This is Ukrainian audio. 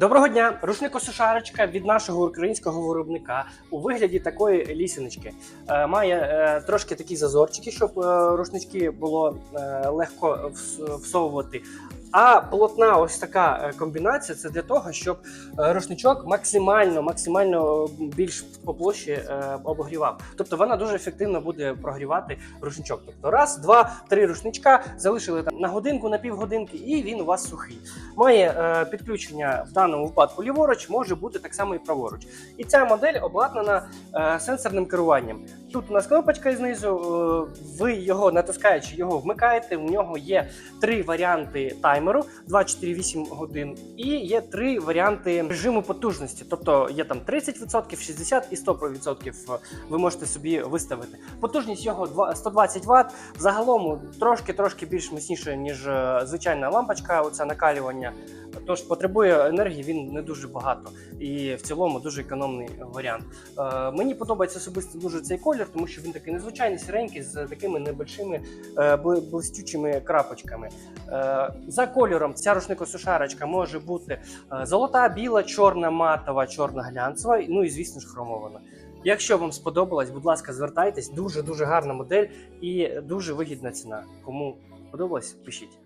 Доброго дня! Рушникосушарочка від нашого українського виробника у вигляді такої лісіночки. Е, має е, трошки такі зазорчики, щоб е, рушнички було е, легко вс- всовувати. А плотна ось така е, комбінація це для того, щоб е, рушничок максимально, максимально більш по площі е, обогрівав. Тобто вона дуже ефективно буде прогрівати рушничок. Тобто раз, два, три рушничка залишили там на годинку, на півгодинки, і він у вас сухий. Має підключення в даному випадку ліворуч, може бути так само і праворуч. І ця модель обладнана сенсорним керуванням. Тут у нас кнопочка знизу, ви його натискаючи, його вмикаєте. У нього є три варіанти таймеру 2, 4, 8 годин, і є три варіанти режиму потужності. Тобто є там 30%, 60% і 100% ви можете собі виставити. Потужність його 120 Вт. Загалом трошки-трошки більш міцніше, ніж е, звичайна лампочка, оце накалювання. Тож потребує енергії він не дуже багато і в цілому дуже економний варіант. Е, мені подобається особисто дуже цей колір, тому що він такий незвичайний, сіренький, з такими небольшими е, бли- блистючими крапочками. Е, за кольором ця рушникосушарочка може бути е, золота, біла, чорна, матова, чорна глянцева, ну і звісно ж хромована. Якщо вам сподобалось, будь ласка, звертайтесь. Дуже дуже гарна модель і дуже вигідна ціна. Кому сподобалось, пишіть.